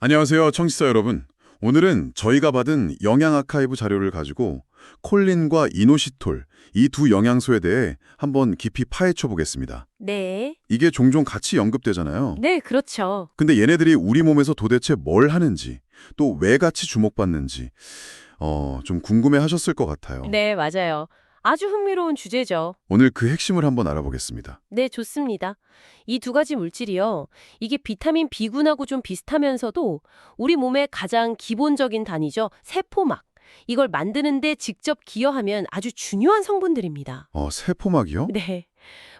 안녕하세요, 청취자 여러분. 오늘은 저희가 받은 영양 아카이브 자료를 가지고 콜린과 이노시톨, 이 두 영양소에 대해 한번 깊이 파헤쳐 보겠습니다. 네. 이게 종종 같이 언급되잖아요. 네, 그렇죠. 근데 얘네들이 우리 몸에서 도대체 뭘 하는지, 또 왜 같이 주목받는지, 어, 좀 궁금해 하셨을 것 같아요. 네, 맞아요. 아주 흥미로운 주제죠. 오늘 그 핵심을 한번 알아보겠습니다. 네, 좋습니다. 이 두 가지 물질이요. 이게 비타민 B군하고 좀 비슷하면서도 우리 몸의 가장 기본적인 단위죠. 세포막. 이걸 만드는데 직접 기여하면 아주 중요한 성분들입니다. 어, 세포막이요? 네.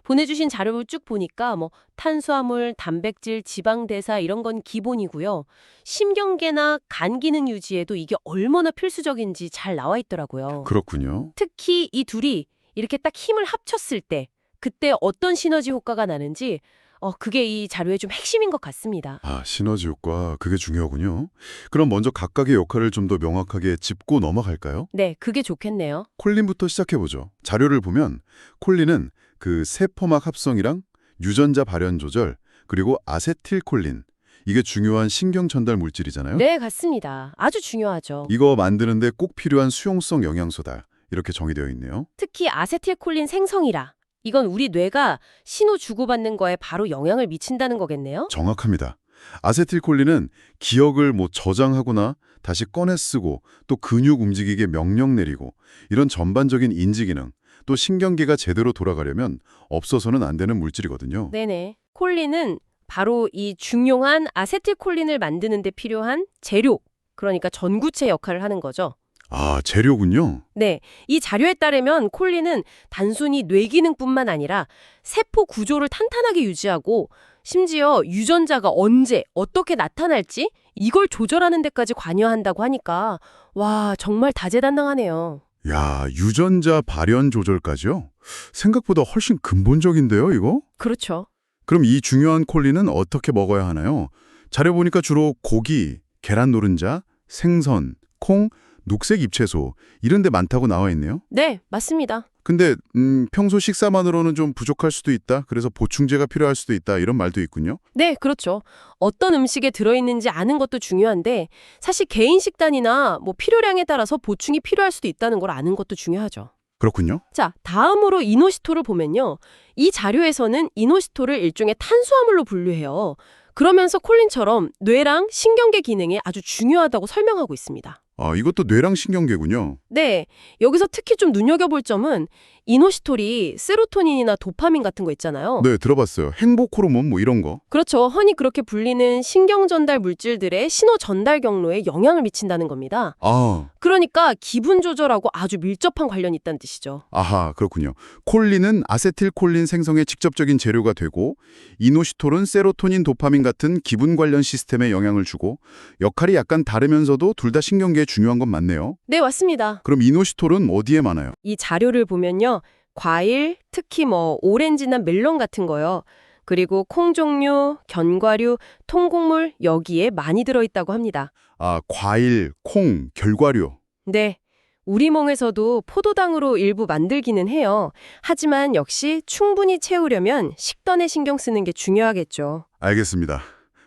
보내주신 자료를 쭉 보니까 뭐 탄수화물, 단백질, 지방 대사 이런 건 기본이고요. 심경계나 간 기능 유지에도 이게 얼마나 필수적인지 잘 나와 있더라고요. 그렇군요. 특히 이 둘이 이렇게 딱 힘을 합쳤을 때 그때 어떤 시너지 효과가 나는지 어 그게 이 자료의 좀 핵심인 것 같습니다. 아, 시너지 효과, 그게 중요하군요. 그럼 먼저 각각의 역할을 좀 더 명확하게 짚고 넘어갈까요? 네, 그게 좋겠네요. 콜린부터 시작해보죠. 자료를 보면 콜린은 그 세포막 합성이랑 유전자 발현 조절, 그리고 아세틸콜린, 이게 중요한 신경 전달 물질이잖아요. 네, 같습니다. 아주 중요하죠. 이거 만드는데 꼭 필요한 수용성 영양소다. 이렇게 정의되어 있네요. 특히 아세틸콜린 생성이라. 이건 우리 뇌가 신호 주고받는 거에 바로 영향을 미친다는 거겠네요. 정확합니다. 아세틸콜린은 기억을 뭐 저장하거나 다시 꺼내 쓰고 또 근육 움직이게 명령 내리고 이런 전반적인 인지 기능 또 신경계가 제대로 돌아가려면 없어서는 안 되는 물질이거든요. 네네. 콜린은 바로 이 중요한 아세틸콜린을 만드는 데 필요한 재료, 그러니까 전구체 역할을 하는 거죠. 아, 재료군요. 네, 이 자료에 따르면 콜린은 단순히 뇌 기능뿐만 아니라 세포 구조를 탄탄하게 유지하고 심지어 유전자가 언제 어떻게 나타날지 이걸 조절하는 데까지 관여한다고 하니까 와 정말 다재다능하네요. 야, 유전자 발현 조절까지요? 생각보다 훨씬 근본적인데요, 이거? 그렇죠. 그럼 이 중요한 콜린은 어떻게 먹어야 하나요? 자료 보니까 주로 고기, 계란 노른자, 생선, 콩, 녹색 잎채소 이런 데 많다고 나와 있네요. 네, 맞습니다. 근데 음, 평소 식사만으로는 좀 부족할 수도 있다. 그래서 보충제가 필요할 수도 있다. 이런 말도 있군요. 네, 그렇죠. 어떤 음식에 들어있는지 아는 것도 중요한데 사실 개인 식단이나 뭐 필요량에 따라서 보충이 필요할 수도 있다는 걸 아는 것도 중요하죠. 그렇군요. 자, 다음으로 이노시토를 보면요. 이 자료에서는 이노시토를 일종의 탄수화물로 분류해요. 그러면서 콜린처럼 뇌랑 신경계 기능에 아주 중요하다고 설명하고 있습니다. 아, 이것도 뇌랑 신경계군요. 네, 여기서 특히 좀 눈여겨볼 점은 이노시톨이 세로토닌이나 도파민 같은 거 있잖아요. 네, 들어봤어요. 행복 호르몬 뭐 이런 거. 그렇죠. 흔히 그렇게 불리는 신경 전달 물질들의 신호 전달 경로에 영향을 미친다는 겁니다. 아, 그러니까 기분 조절하고 아주 밀접한 관련이 있다는 뜻이죠. 아하, 그렇군요. 콜린은 아세틸콜린 생성의 직접적인 재료가 되고 이노시톨은 세로토닌, 도파민 같은 기분 관련 시스템에 영향을 주고 역할이 약간 다르면서도 둘 다 신경계에 중요한 건 맞네요. 네, 맞습니다. 그럼 이노시톨은 어디에 많아요? 이 자료를 보면요. 과일, 특히 뭐 오렌지나 멜론 같은 거요. 그리고 콩 종류, 견과류, 통곡물 여기에 많이 들어있다고 합니다. 아, 과일, 콩, 결과류. 네. 우리 몸에서도 포도당으로 일부 만들기는 해요. 하지만 역시 충분히 채우려면 식단에 신경 쓰는 게 중요하겠죠. 알겠습니다.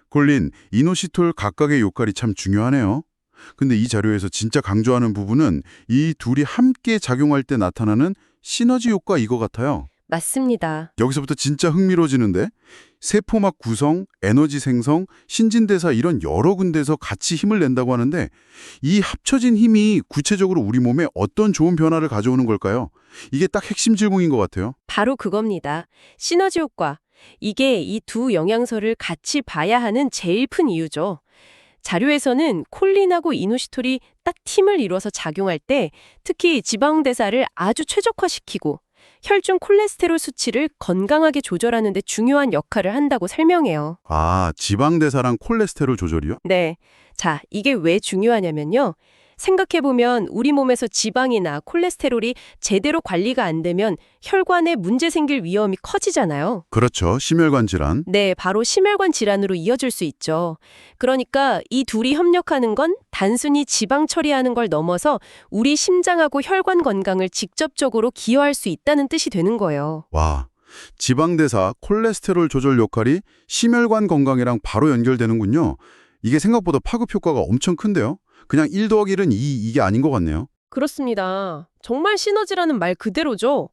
콜린, 이노시톨 각각의 역할이 참 중요하네요. 근데 이 자료에서 진짜 강조하는 부분은 이 둘이 함께 작용할 때 나타나는 시너지 효과 이거 같아요. 맞습니다. 여기서부터 진짜 흥미로워지는데 세포막 구성, 에너지 생성, 신진대사 이런 여러 군데서 같이 힘을 낸다고 하는데 이 합쳐진 힘이 구체적으로 우리 몸에 어떤 좋은 변화를 가져오는 걸까요? 이게 딱 핵심 질문인 것 같아요. 바로 그겁니다. 시너지 효과. 이게 이 두 영양소를 같이 봐야 하는 제일 큰 이유죠. 자료에서는 콜린하고 이노시톨이 딱 팀을 이뤄서 작용할 때 특히 지방 대사를 아주 최적화시키고 혈중 콜레스테롤 수치를 건강하게 조절하는 데 중요한 역할을 한다고 설명해요. 아, 지방대사랑 콜레스테롤 조절이요? 네. 자, 이게 왜 중요하냐면요. 생각해보면 우리 몸에서 지방이나 콜레스테롤이 제대로 관리가 안 되면 혈관에 문제 생길 위험이 커지잖아요. 그렇죠. 심혈관 질환. 네, 바로 심혈관 질환으로 이어질 수 있죠. 그러니까 이 둘이 협력하는 건 단순히 지방 처리하는 걸 넘어서 우리 심장하고 혈관 건강을 직접적으로 기여할 수 있다는 뜻이 되는 거예요. 와, 지방대사, 콜레스테롤 조절 역할이 심혈관 건강이랑 바로 연결되는군요. 이게 생각보다 파급 효과가 엄청 큰데요? 그냥 1 더하기 1은 2 이게 아닌 것 같네요. 그렇습니다. 정말 시너지라는 말 그대로죠.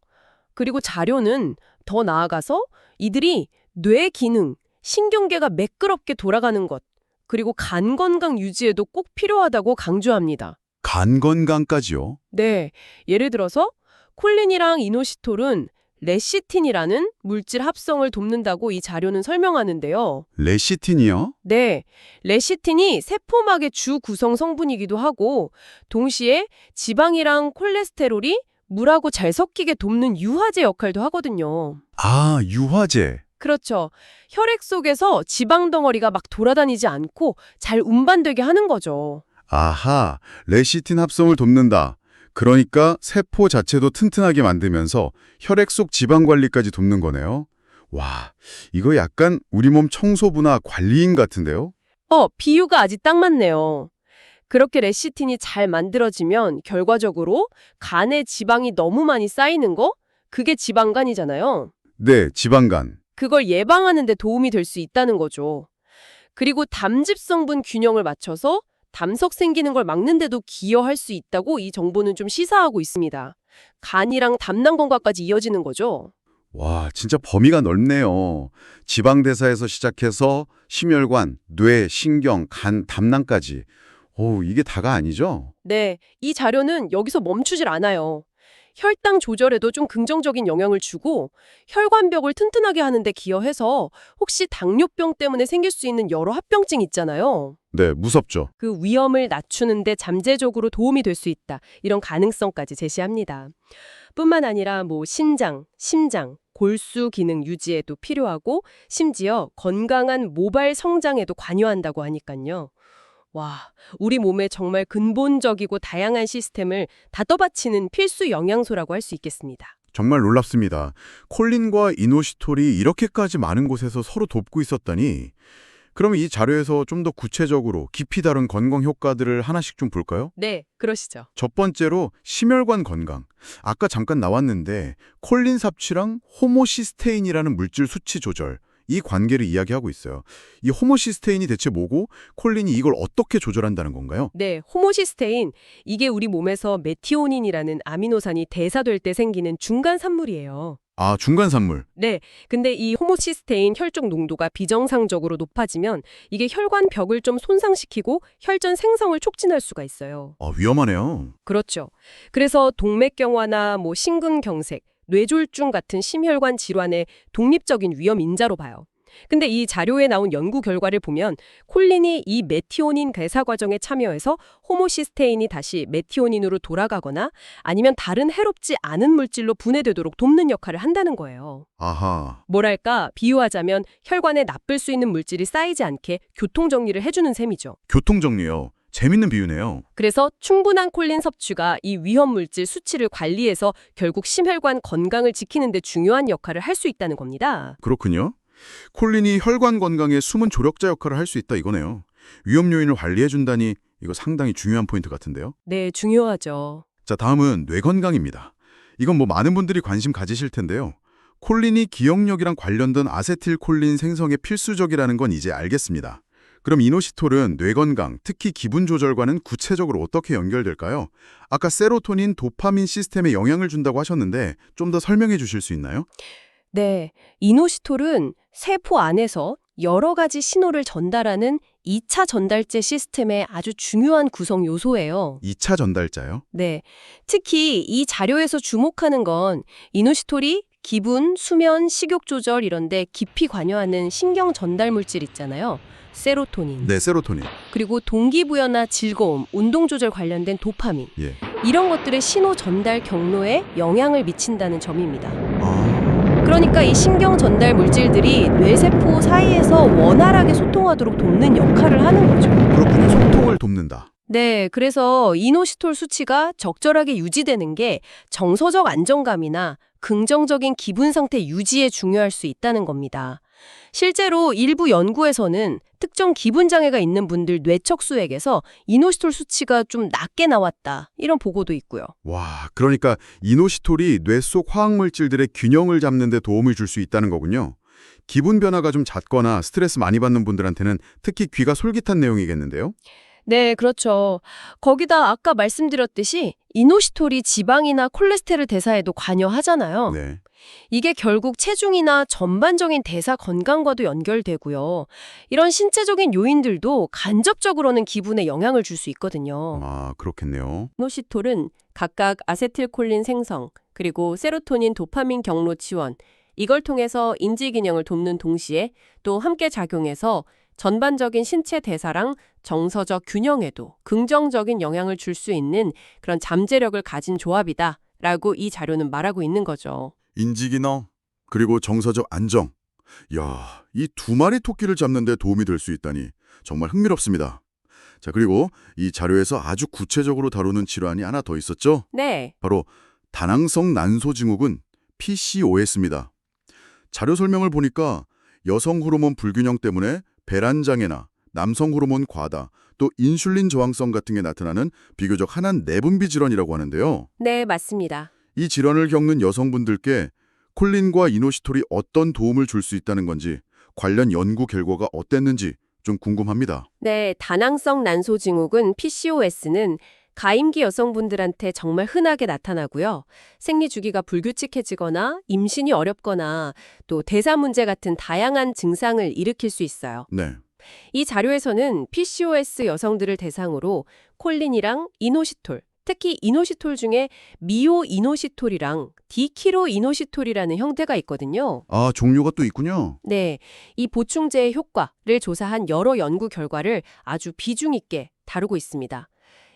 그리고 자료는 더 나아가서 이들이 뇌 기능, 신경계가 매끄럽게 돌아가는 것, 그리고 간 건강 유지에도 꼭 필요하다고 강조합니다. 간 건강까지요. 네, 예를 들어서 콜린이랑 이노시톨은 레시틴이라는 물질 합성을 돕는다고 이 자료는 설명하는데요. 레시틴이요? 네, 레시틴이 세포막의 주 구성 성분이기도 하고 동시에 지방이랑 콜레스테롤이 물하고 잘 섞이게 돕는 유화제 역할도 하거든요. 아, 유화제. 그렇죠. 혈액 속에서 지방 덩어리가 막 돌아다니지 않고 잘 운반되게 하는 거죠. 아하, 레시틴 합성을 돕는다. 그러니까 세포 자체도 튼튼하게 만들면서 혈액 속 지방 관리까지 돕는 거네요. 와, 이거 약간 우리 몸 청소부나 관리인 같은데요? 어, 비유가 아직 딱 맞네요. 그렇게 레시틴이 잘 만들어지면 결과적으로 간에 지방이 너무 많이 쌓이는 거? 그게 지방간이잖아요. 네, 지방간. 그걸 예방하는 데 도움이 될 수 있다는 거죠. 그리고 담즙 성분 균형을 맞춰서 담석 생기는 걸 막는데도 기여할 수 있다고 이 정보는 좀 시사하고 있습니다. 간이랑 담낭 건강까지 이어지는 거죠. 와, 진짜 범위가 넓네요. 지방 대사에서 시작해서 심혈관, 뇌, 신경, 간, 담낭까지. 오, 이게 다가 아니죠? 네, 이 자료는 여기서 멈추질 않아요. 혈당 조절에도 좀 긍정적인 영향을 주고 혈관벽을 튼튼하게 하는데 기여해서 혹시 당뇨병 때문에 생길 수 있는 여러 합병증 있잖아요. 네, 무섭죠. 그 위험을 낮추는데 잠재적으로 도움이 될 수 있다. 이런 가능성까지 제시합니다. 뿐만 아니라 뭐 신장, 심장, 골수 기능 유지에도 필요하고 심지어 건강한 모발 성장에도 관여한다고 하니까요. 와, 우리 몸에 정말 근본적이고 다양한 시스템을 다 떠받치는 필수 영양소라고 할 수 있겠습니다. 정말 놀랍습니다. 콜린과 이노시톨이 이렇게까지 많은 곳에서 서로 돕고 있었다니. 그럼 이 자료에서 좀 더 구체적으로 깊이 다룬 건강 효과들을 하나씩 좀 볼까요? 네, 그러시죠. 첫 번째로 심혈관 건강. 아까 잠깐 나왔는데 콜린 섭취랑 호모시스테인이라는 물질 수치 조절. 이 관계를 이야기하고 있어요. 이 호모시스테인이 대체 뭐고 콜린이 이걸 어떻게 조절한다는 건가요? 네, 호모시스테인. 이게 우리 몸에서 메티오닌이라는 아미노산이 대사될 때 생기는 중간 산물이에요. 아, 중간 산물. 네, 근데 이 호모시스테인 혈중 농도가 비정상적으로 높아지면 이게 혈관 벽을 좀 손상시키고 혈전 생성을 촉진할 수가 있어요. 아, 위험하네요. 그렇죠. 그래서 동맥경화나 뭐 심근경색, 뇌졸중 같은 심혈관 질환의 독립적인 위험 인자로 봐요. 근데 이 자료에 나온 연구 결과를 보면 콜린이 이 메티오닌 대사 과정에 참여해서 호모시스테인이 다시 메티오닌으로 돌아가거나 아니면 다른 해롭지 않은 물질로 분해되도록 돕는 역할을 한다는 거예요. 아하. 뭐랄까 비유하자면 혈관에 나쁠 수 있는 물질이 쌓이지 않게 교통 정리를 해주는 셈이죠. 교통 정리요. 재밌는 비유네요. 그래서 충분한 콜린 섭취가 이 위험 물질 수치를 관리해서 결국 심혈관 건강을 지키는 데 중요한 역할을 할 수 있다는 겁니다. 그렇군요. 콜린이 혈관 건강에 숨은 조력자 역할을 할 수 있다 이거네요. 위험 요인을 관리해준다니 이거 상당히 중요한 포인트 같은데요. 네, 중요하죠. 자, 다음은 뇌 건강입니다. 이건 뭐 많은 분들이 관심 가지실 텐데요. 콜린이 기억력이랑 관련된 아세틸콜린 생성에 필수적이라는 건 이제 알겠습니다. 그럼 이노시톨은 뇌 건강, 특히 기분 조절과는 구체적으로 어떻게 연결될까요? 아까 세로토닌, 도파민 시스템에 영향을 준다고 하셨는데 좀 더 설명해 주실 수 있나요? 네, 이노시톨은 세포 안에서 여러 가지 신호를 전달하는 2차 전달제 시스템의 아주 중요한 구성 요소예요. 2차 전달자요? 네, 특히 이 자료에서 주목하는 건 이노시톨이 기분, 수면, 식욕 조절 이런데 깊이 관여하는 신경 전달 물질 있잖아요. 세로토닌. 네, 세로토닌. 그리고 동기부여나 즐거움, 운동 조절 관련된 도파민. 예. 이런 것들의 신호 전달 경로에 영향을 미친다는 점입니다. 아, 그러니까 이 신경 전달 물질들이 뇌세포 사이에서 원활하게 소통하도록 돕는 역할을 하는 거죠. 그렇군요. 소통을 돕는다. 네, 그래서 이노시톨 수치가 적절하게 유지되는 게 정서적 안정감이나 긍정적인 기분 상태 유지에 중요할 수 있다는 겁니다. 실제로 일부 연구에서는 특정 기분 장애가 있는 분들 뇌척수액에서 이노시톨 수치가 좀 낮게 나왔다. 이런 보고도 있고요. 와, 그러니까 이노시톨이 뇌 속 화학물질들의 균형을 잡는 데 도움을 줄 수 있다는 거군요. 기분 변화가 좀 잦거나 스트레스 많이 받는 분들한테는 특히 귀가 솔깃한 내용이겠는데요? 네, 그렇죠. 거기다 아까 말씀드렸듯이 이노시톨이 지방이나 콜레스테롤 대사에도 관여하잖아요. 네. 이게 결국 체중이나 전반적인 대사 건강과도 연결되고요. 이런 신체적인 요인들도 간접적으로는 기분에 영향을 줄 수 있거든요. 아, 그렇겠네요. 이노시톨은 각각 아세틸콜린 생성, 그리고 세로토닌 도파민 경로 지원, 이걸 통해서 인지 기능을 돕는 동시에 또 함께 작용해서 전반적인 신체 대사랑 정서적 균형에도 긍정적인 영향을 줄 수 있는 그런 잠재력을 가진 조합이다 라고 이 자료는 말하고 있는 거죠. 인지기능, 그리고 정서적 안정. 야, 이 두 마리 토끼를 잡는 데 도움이 될 수 있다니 정말 흥미롭습니다. 자, 그리고 이 자료에서 아주 구체적으로 다루는 질환이 하나 더 있었죠? 네, 바로 다낭성 난소 증후군 PCOS입니다. 자료 설명을 보니까 여성 호르몬 불균형 때문에 배란 장애나 남성 호르몬 과다, 또 인슐린 저항성 같은 게 나타나는 비교적 흔한 내분비 질환이라고 하는데요. 네, 맞습니다. 이 질환을 겪는 여성분들께 콜린과 이노시톨이 어떤 도움을 줄 수 있다는 건지 관련 연구 결과가 어땠는지 좀 궁금합니다. 네, 다낭성 난소 증후군 PCOS는 가임기 여성분들한테 정말 흔하게 나타나고요. 생리 주기가 불규칙해지거나 임신이 어렵거나 또 대사 문제 같은 다양한 증상을 일으킬 수 있어요. 네. 이 자료에서는 PCOS 여성들을 대상으로 콜린이랑 이노시톨, 특히 이노시톨 중에 미오 이노시톨이랑 디키로 이노시톨이라는 형태가 있거든요. 아, 종류가 또 있군요. 네, 이 보충제의 효과를 조사한 여러 연구 결과를 아주 비중 있게 다루고 있습니다.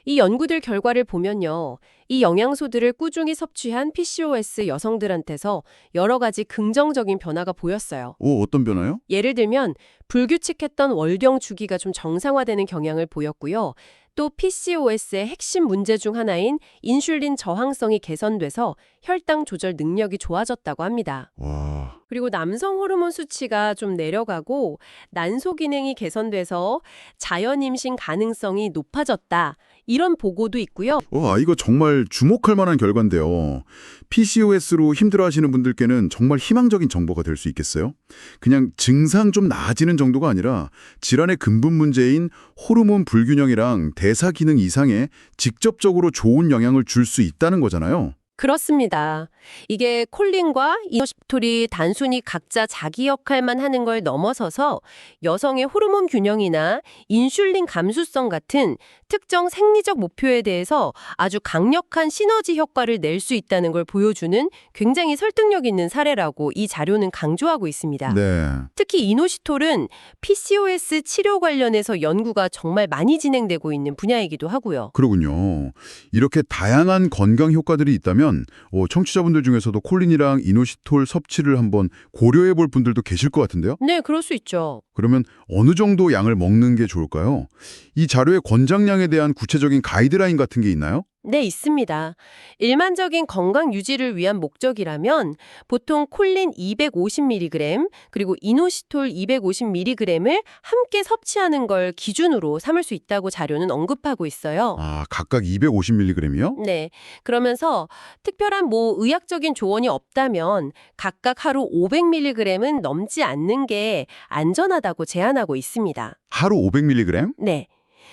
이 연구들 결과를 보면요. 이 영양소들을 꾸준히 섭취한 PCOS 여성들한테서 여러 가지 긍정적인 변화가 보였어요. 오, 어떤 변화요? 예를 들면 불규칙했던 월경 주기가 좀 정상화되는 경향을 보였고요. 또 PCOS의 핵심 문제 중 하나인 인슐린 저항성이 개선돼서 혈당 조절 능력이 좋아졌다고 합니다. 와, 그리고 남성 호르몬 수치가 좀 내려가고 난소 기능이 개선돼서 자연 임신 가능성이 높아졌다. 이런 보고도 있고요. 와, 이거 정말 주목할 만한 결과인데요. PCOS로 힘들어하시는 분들께는 정말 희망적인 정보가 될 수 있겠어요? 그냥 증상 좀 나아지는 정도가 아니라 질환의 근본 문제인 호르몬 불균형이랑 대사 기능 이상에 직접적으로 좋은 영향을 줄 수 있다는 거잖아요. 그렇습니다. 이게 콜린과 이노시톨이 단순히 각자 자기 역할만 하는 걸 넘어서서 여성의 호르몬 균형이나 인슐린 감수성 같은 특정 생리적 목표에 대해서 아주 강력한 시너지 효과를 낼 수 있다는 걸 보여주는 굉장히 설득력 있는 사례라고 이 자료는 강조하고 있습니다. 네. 특히 이노시톨은 PCOS 치료 관련해서 연구가 정말 많이 진행되고 있는 분야이기도 하고요. 그러군요. 이렇게 다양한 건강 효과들이 있다면 어, 청취자분들 중에서도 콜린이랑 이노시톨 섭취를 한번 고려해 볼 분들도 계실 것 같은데요. 네, 그럴 수 있죠. 그러면 어느 정도 양을 먹는 게 좋을까요? 이 자료의 권장량 에 대한 구체적인 가이드라인 같은 게 있나요? 네, 있습니다. 일반적인 건강 유지를 위한 목적이라면 보통 콜린 250mg 그리고 이노시톨 250mg을 함께 섭취하는 걸 기준으로 삼을 수 있다고 자료는 언급하고 있어요. 아, 각각 250mg이요? 네. 그러면서 특별한 뭐 의학적인 조언이 없다면 각각 하루 500mg은 넘지 않는 게 안전하다고 제안하고 있습니다. 하루 500mg? 네.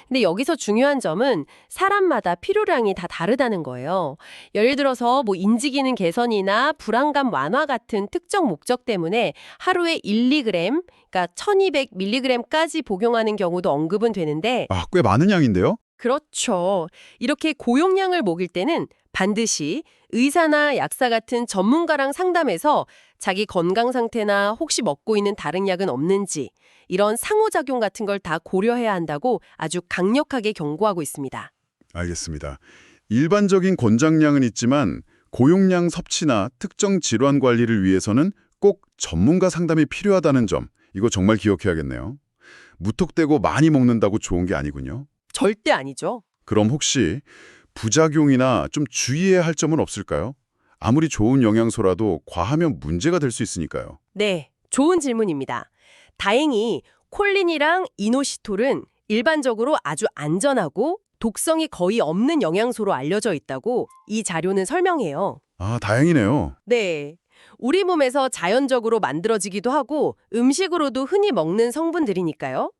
근데 여기서 중요한 점은 사람마다 필요량이 다 다르다는 거예요. 예를 들어서 뭐 인지 기능 개선이나 불안감 완화 같은 특정 목적 때문에 하루에 1, 2g, 그러니까 1200mg까지 복용하는 경우도 언급은 되는데 아, 꽤 많은 양인데요? 그렇죠. 이렇게 고용량을 먹일 때는 반드시 의사나 약사 같은 전문가랑 상담해서 자기 건강 상태나 혹시 먹고 있는 다른 약은 없는지 이런 상호작용 같은 걸 다 고려해야 한다고 아주 강력하게 경고하고 있습니다. 알겠습니다. 일반적인 권장량은 있지만 고용량 섭취나 특정 질환 관리를 위해서는 꼭 전문가 상담이 필요하다는 점, 이거 정말 기억해야겠네요. 무턱대고 많이 먹는다고 좋은 게 아니군요. 절대 아니죠. 그럼 혹시 부작용이나 좀 주의해야 할 점은 없을까요? 아무리 좋은 영양소라도 과하면 문제가 될 수 있으니까요. 네, 좋은 질문입니다. 다행히 콜린이랑 이노시톨은 일반적으로 아주 안전하고 독성이 거의 없는 영양소로 알려져 있다고 이 자료는 설명해요. 아, 다행이네요. 네. 우리 몸에서 자연적으로 만들어지기도 하고 음식으로도 흔히 먹는 성분들이니까요.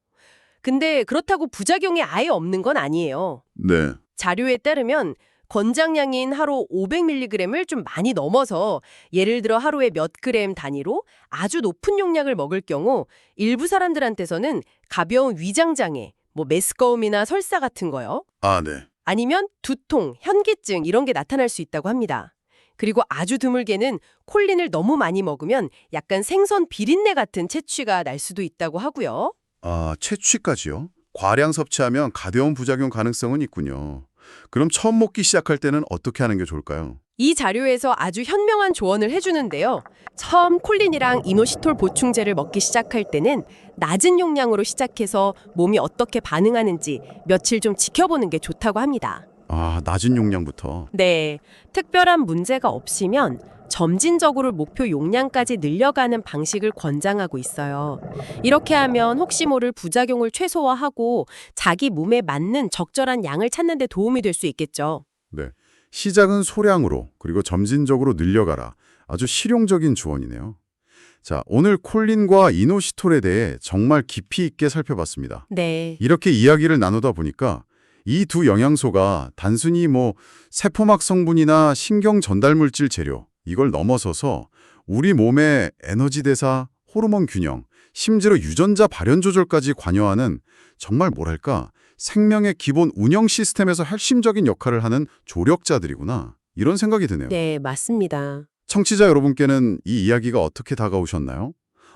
근데 그렇다고 부작용이 아예 없는 건 아니에요. 네. 자료에 따르면 권장량인 하루 500mg을 좀 많이 넘어서 예를 들어 하루에 몇 그램 단위로 아주 높은 용량을 먹을 경우 일부 사람들한테서는 가벼운 위장장애, 뭐 메스꺼움이나 설사 같은 거요. 아, 네. 아니면 두통, 현기증 이런 게 나타날 수 있다고 합니다. 그리고 아주 드물게는 콜린을 너무 많이 먹으면 약간 생선 비린내 같은 채취가 날 수도 있다고 하고요. 아, 채취까지요? 과량 섭취하면 가벼운 부작용 가능성은 있군요. 그럼 처음 먹기 시작할 때는 어떻게 하는 게 좋을까요? 이 자료에서 아주 현명한 조언을 해주는데요. 처음 콜린이랑 이노시톨 보충제를 먹기 시작할 때는 낮은 용량으로 시작해서 몸이 어떻게 반응하는지 며칠 좀 지켜보는 게 좋다고 합니다. 아, 낮은 용량부터. 네, 특별한 문제가 없으면 점진적으로 목표 용량까지 늘려가는 방식을 권장하고 있어요. 이렇게 하면 혹시 모를 부작용을 최소화하고 자기 몸에 맞는 적절한 양을 찾는 데 도움이 될 수 있겠죠. 네. 시작은 소량으로 그리고 점진적으로 늘려가라. 아주 실용적인 조언이네요. 자, 오늘 콜린과 이노시톨에 대해 정말 깊이 있게 살펴봤습니다. 네. 이렇게 이야기를 나누다 보니까 이 두 영양소가 단순히 뭐 세포막 성분이나 신경 전달 물질 재료 이걸 넘어서서 우리 몸의 에너지 대사, 호르몬 균형, 심지어 유전자 발현 조절까지 관여하는 정말 뭐랄까 생명의 기본 운영 시스템에서 핵심적인 역할을 하는 조력자들이구나 이런 생각이 드네요. 네, 맞습니다. 청취자 여러분께는 이 이야기가 어떻게 다가오셨나요?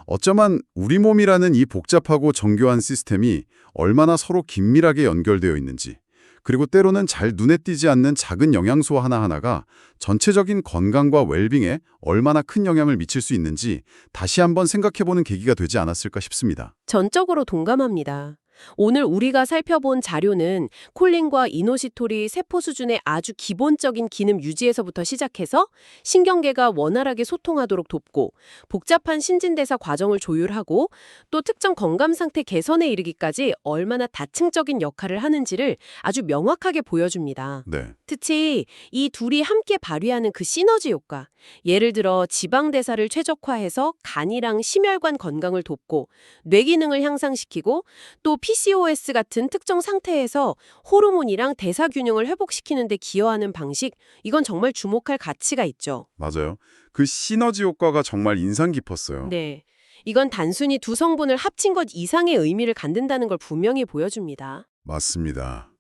어쩌면 우리 몸이라는 이 복잡하고 정교한 시스템이 얼마나 서로 긴밀하게 연결되어 있는지, 그리고 때로는 잘 눈에 띄지 않는 작은 영양소 하나하나가 전체적인 건강과 웰빙에 얼마나 큰 영향을 미칠 수 있는지 다시 한번 생각해보는 계기가 되지 않았을까 싶습니다. 전적으로 동감합니다. 오늘 우리가 살펴본 자료는 콜린과 이노시톨이 세포 수준의 아주 기본적인 기능 유지에서부터 시작해서 신경계가 원활하게 소통하도록 돕고 복잡한 신진대사 과정을 조율하고 또 특정 건강 상태 개선에 이르기까지 얼마나 다층적인 역할을 하는지를 아주 명확하게 보여줍니다. 네, 특히 이 둘이 함께 발휘하는 그 시너지 효과. 예를 들어 지방 대사를 최적화해서 간이랑 심혈관 건강을 돕고 뇌 기능을 향상시키고 또 PCOS 같은 특정 상태에서 호르몬이랑 대사 균형을 회복시키는 데 기여하는 방식. 이건 정말 주목할 가치가 있죠. 맞아요. 그 시너지 효과가 정말 인상 깊었어요. 네. 이건 단순히 두 성분을 합친 것 이상의 의미를 갖는다는 걸 분명히 보여줍니다. 맞습니다.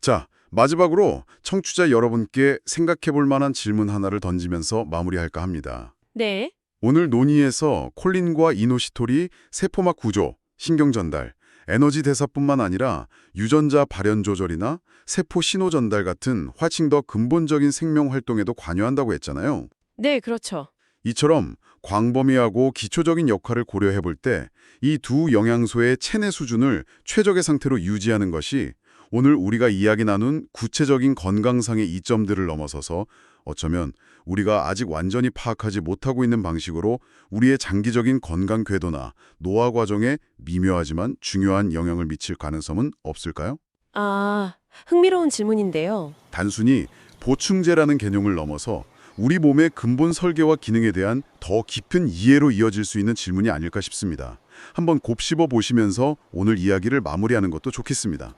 자, 마지막으로 청취자 여러분께 생각해 볼 만한 질문 하나를 던지면서 마무리할까 합니다. 네. 오늘 논의에서 콜린과 이노시톨이 세포막 구조, 신경 전달, 에너지 대사뿐만 아니라 유전자 발현 조절이나 세포 신호 전달 같은 훨씬 더 근본적인 생명 활동에도 관여한다고 했잖아요. 네, 그렇죠. 이처럼 광범위하고 기초적인 역할을 고려해 볼 때 이 두 영양소의 체내 수준을 최적의 상태로 유지하는 것이 오늘 우리가 이야기 나눈 구체적인 건강상의 이점들을 넘어서서 어쩌면 우리가 아직 완전히 파악하지 못하고 있는 방식으로 우리의 장기적인 건강 궤도나 노화 과정에 미묘하지만 중요한 영향을 미칠 가능성은 없을까요? 아, 흥미로운 질문인데요. 단순히 보충제라는 개념을 넘어서 우리 몸의 근본 설계와 기능에 대한 더 깊은 이해로 이어질 수 있는 질문이 아닐까 싶습니다. 한번 곱씹어 보시면서 오늘 이야기를 마무리하는 것도 좋겠습니다.